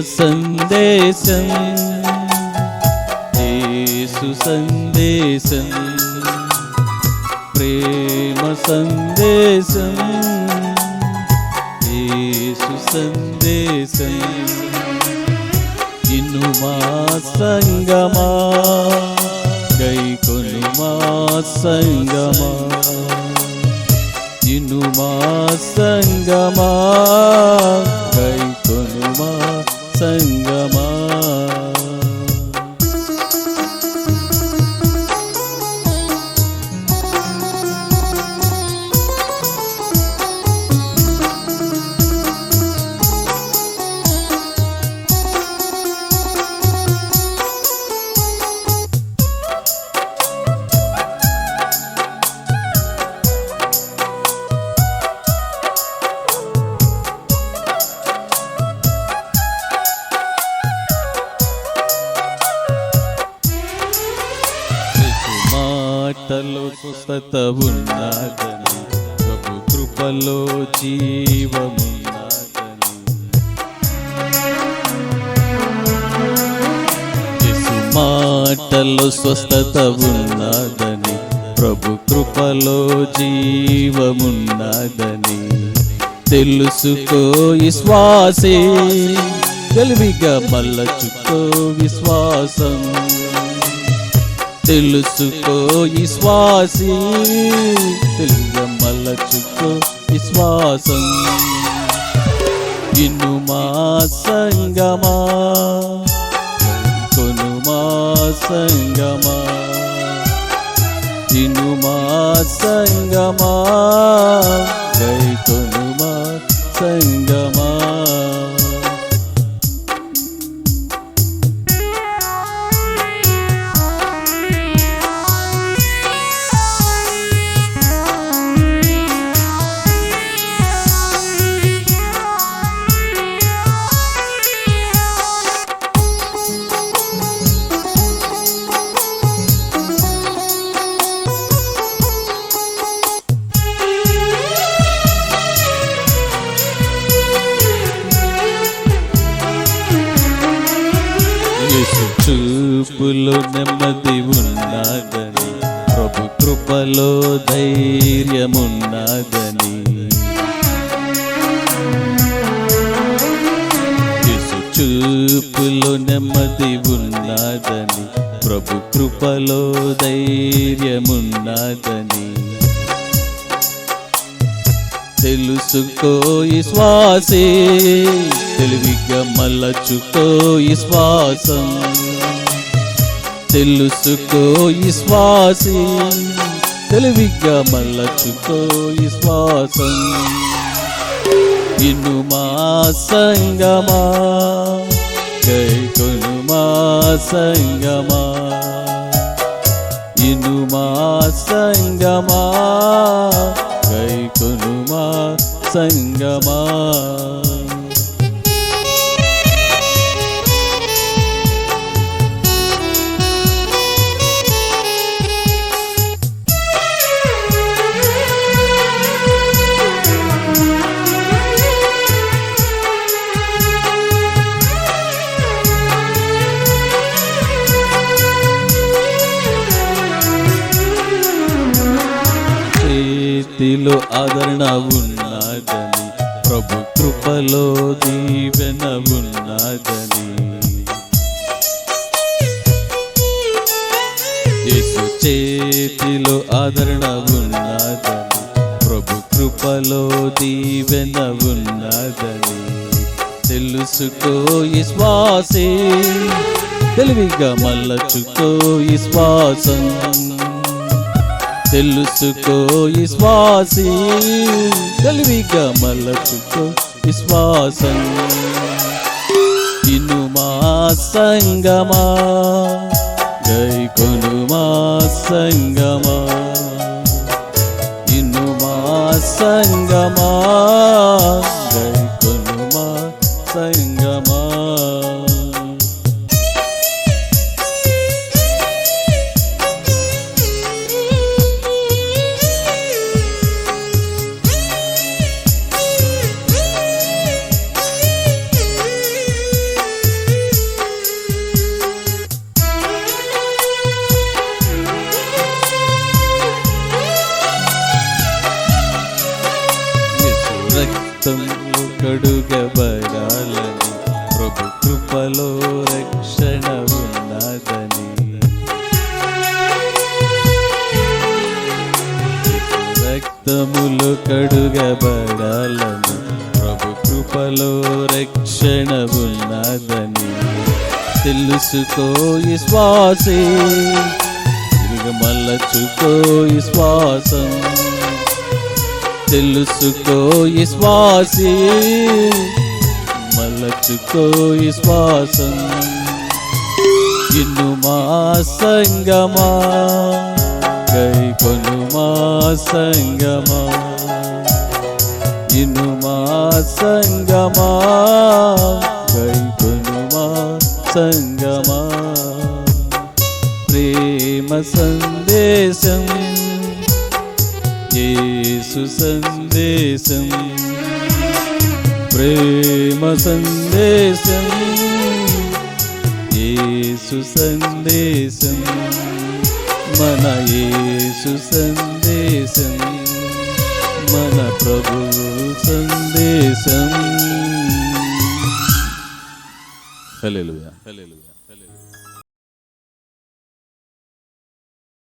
సందేశం యేసు సందేశం. ప్రేమ సందేశం. యేసు సందేశం. ఇను మా సంగమా. గైకొను మా సంగమా. ఇను మా సంగమా. గైకొను మా सङ्गमा మాటలో స్వస్థత ఉన్నదని ప్రభు కృపలో జీవమున్నదని యేసు మాటలో స్వస్థత ఉన్నదని ప్రభు కృపలో జీవమున్నదని తెలుసుకో విశ్వాసే తెలివిగా మల్లచుకో విశ్వాసం. తెలుసుకో విశ్వాసి. తెలుగు విశ్వాసం. ఇన్ను మా సంగమా. కొను మా సంగమా. ఇను మా సంగమా. గై కొను మా సంగమా. చూపులో నెమ్మది ఉన్నదని ప్రభు కృపలో ధైర్యమున్నదని చూపులో నెమ్మది ఉన్నదని ప్రభు కృపలో ధైర్యమున్నదని తెలుసుకో విశ్వాసే తెలివిగా మల్లచుకో విశ్వాసం తెలుసుకో విశ్వాసి. తెలివిగా మల్లచుకో విశ్వాసం. ఇను మా సంగమా. గై మా సంగమా. ఇను మా సంగమా. గై మా సంగమా. చేతిలో ఆదరణ ఉన్నదని ప్రభు కృపలో దీవెన ఉన్నదని. యేసు చేతిలో ఆదరణ ఉన్నదని ప్రభు కృపలో దీవెన ఉన్నదని. తెలుసుకో విశ్వాసే తెలివిగా మల్లచుకో విశ్వాసం. తెలుసుకో విశ్వాసి. తెలివిగా మలచుకో విశ్వాసం. ఇను మా సంగమా. గై కొను మా సంగమా. ఇను మా సంగమా. గై కొను మా సంగమా. కడుగబడాలని ప్రభు కృపలో రక్షణ ఉన్నదని. రక్తములు కడుగబడాలని ప్రభు కృపలో రక్షణ ఉన్నదని. తెలుసుకో విశ్వాసే శ్వాసే తిరిగి మల్లచుకో ఈ తెలుసుకో విశ్వాసి మలచుకో విశ్వాసం. ఈ ఇన్ను మా సంగమా కై కొను మా సంగమా. ఇన్ను మా సంగమా కై కొను మా సంగమా. ప్రేమ సందేశం యేసు సందేశం ప్రేమ సందేశం యేసు సందేశం మన యేసు సందేశం మన ప్రభు సందేశం. హల్లెలూయా. హల్లెలూయా.